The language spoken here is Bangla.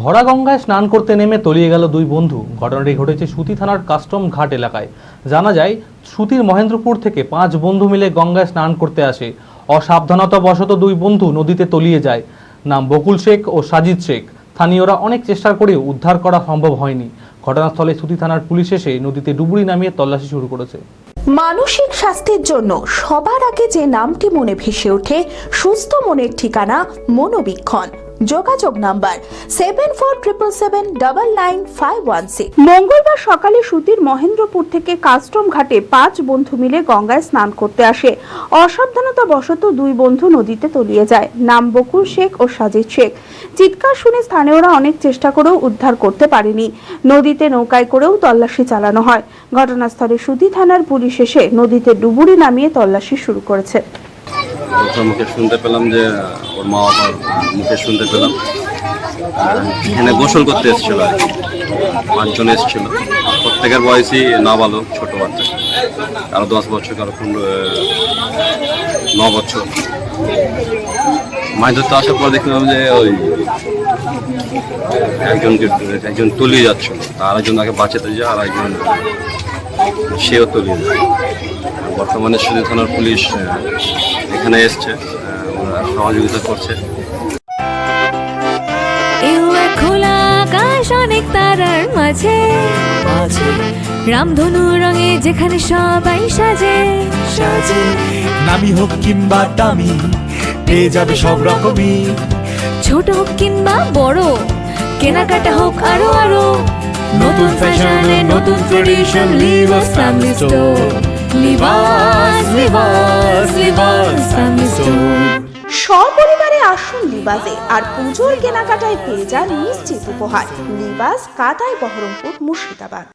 ভরা গঙ্গায় স্নান করতে নেমে তলিয়ে গেল দুই বন্ধু। ঘটনাটি ঘটেছে সুতি থানার কাস্টম ঘাট এলাকায়। জানা যায়, সুতির মহেন্দ্রপুর থেকে পাঁচ বন্ধু মিলে গঙ্গায় স্নান করতে আসে। অসাবধানতাবশত দুই বন্ধু নদীতে তলিয়ে যায়। নাম বকুল শেখ ও সাজিদ শেখ। স্থানীয়রা অনেক চেষ্টা করেও উদ্ধার করা সম্ভব হয়নি। ঘটনাস্থলে সুতি থানার পুলিশ এসে নদীতে ডুবুরি নামিয়ে তল্লাশি শুরু করেছে। মানসিক স্বাস্থ্যের জন্য সবার আগে যে নামটি মনে ভেসে ওঠে, সুস্থ মনের ঠিকানা মনোবীক্ষণ। যোগাযোগ number seven four triple seven double nine five one six মঙ্গলবার সকালে সুতির মহেন্দ্রপুর থেকে কাস্টম ঘাটে পাঁচ বন্ধু মিলে গঙ্গায় স্নান করতে আসে। অসাবধানতা বশত দুই বন্ধু নদীতে তলিয়ে যায়। নাম বকুল শেখ ও সাজিদ শেখ। চিৎকার শুনে স্থানীয়রা অনেক চেষ্টা করেও উদ্ধার করতে পারেনি। নদীতে নৌকায় করেও তল্লাশি চালানো হয়। ঘটনাস্থলে সুতি থানার পুলিশ এসে নদীতে ডুবুরি নামিয়ে তল্লাশি শুরু করেছে। ওর মুখে শুনতে পেলাম যে ওর মা বাবার মুখে শুনতে পেলাম। এখানে গোসল করতে এসেছিল আর কি। পাঁচজন এসেছিল। প্রত্যেকের বয়সই নাবালক, ছোট বাচ্চা। কারও দশ বছর কারও পনেরো ন বছর। মাছ ধরতে আসার পর দেখলাম যে, ওই একজনকে, একজন তলিয়ে যাচ্ছিল। আর একজন তাকে বাঁচাতে যায় আর একজন সেও তলিয়ে যায় বর্তমানে সুদী থানার পুলিশ এখানে এসছে ওরা সহযোগিতা করছে। খোলা আকাশ অনেক তারার মাঝে। রামধনু রঙে যেখানে সবাই সাজে। সাজে। নামি হোক কিংবা দামি পেয়ে যাবে সব রকমই। ছোট হোক কিংবা বড় কেনাকাটা হোক আরও আরও। নতুন ফ্যাশনে নতুন tradition Libas family store Libas Libas store সপরিবারে আসুন লিবাজে আর পুজোর কেনাকাটায় পেয়ে যান নিশ্চিত উপহার। লিবাস কাতায় বহরমপুর মুর্শিদাবাদ।